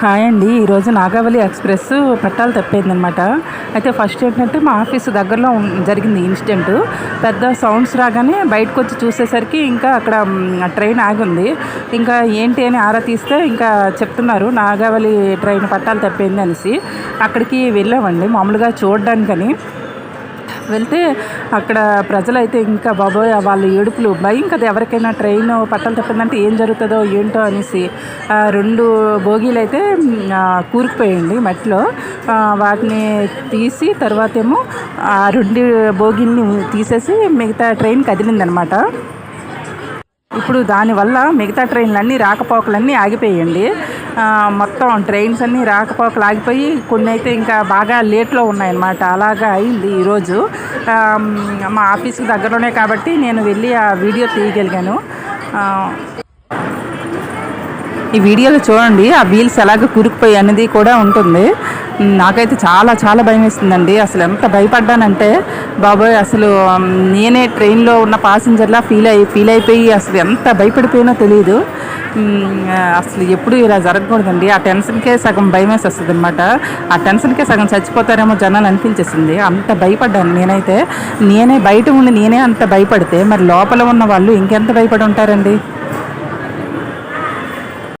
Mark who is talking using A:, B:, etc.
A: Hi అండి. ఈరోజు Nagavali express పట్టాలు తప్పేందనమాట అయితే ఫస్ట్ ఏంటంటే మా ఆఫీస్ దగ్గరలో జరిగింది ఇన్సిడెంట్. పెద్ద సౌండ్స్ రాగానే బయటకు వచ్చి చూసేసరికి ఇంకా అక్కడ ట్రైన్ ట్రైన్ ఆగింది. ఇంకా ఏంటి అని ఆరా తీస్తే ఇంకా చెప్తున్నారు నాగావళి ట్రైన్ పట్టాలు తప్పేంది అనేసి. అక్కడికి వెళ్ళామండి. మామూలుగా చూడడానికని. వెళ్తే అక్కడ ప్రజలైతే ఇంకా బాబోయ్ వాళ్ళ ఏడుపులు భయం కదా ఎవరికైనా ట్రైన్ పట్టలు తప్పిందంటే ఏం జరుగుతుందో ఏంటో అనేసి రెండు బోగీలు అయితే కూరుకుపోయండి మట్టిలో. వాటిని తీసి తర్వాత ఏమో ఆ రెండు బోగీల్ని తీసేసి మిగతా ట్రైన్ కదిలిందనమాట. ఇప్పుడు దానివల్ల మిగతా ట్రైన్లన్నీ రాకపోకలన్నీ ఆగిపోయాయండి మొత్తం ట్రైన్స్ అన్నీ రాకపోకలు ఆగిపోయి కొన్ని అయితే ఇంకా బాగా లేట్లో ఉన్నాయన్నమాట. అలాగా అయింది ఈరోజు మా ఆఫీస్కి దగ్గరలోనే కాబట్టి నేను వెళ్ళి ఆ వీడియో తీయగలిగాను. ఈ వీడియోలో చూడండి ఆ వీల్స్ ఎలాగ కూరుకుపోయి అనేది కూడా ఉంటుంది. నాకైతే చాలా చాలా భయం వేస్తుందండి అసలు ఎంత భయపడ్డానంటే బాబోయ్ అసలు నేనే ట్రైన్లో ఉన్న పాసింజర్లా ఫీల్ అయ్యి ఫీల్ అయిపోయి అసలు ఎంత భయపడిపోయినో తెలియదు అసలు ఎప్పుడు ఇలా జరగకూడదండి. ఆ టెన్షన్కే సగం భయం వేసేస్తుంది అనమాట ఆ టెన్షన్కే సగం చచ్చిపోతారేమో జనాలు అనిపించేసింది. అంత భయపడ్డాను నేనైతే. నేనే బయట ఉండి నేనే అంత భయపడితే మరి లోపల ఉన్న వాళ్ళు ఇంకెంత భయపడి ఉంటారండి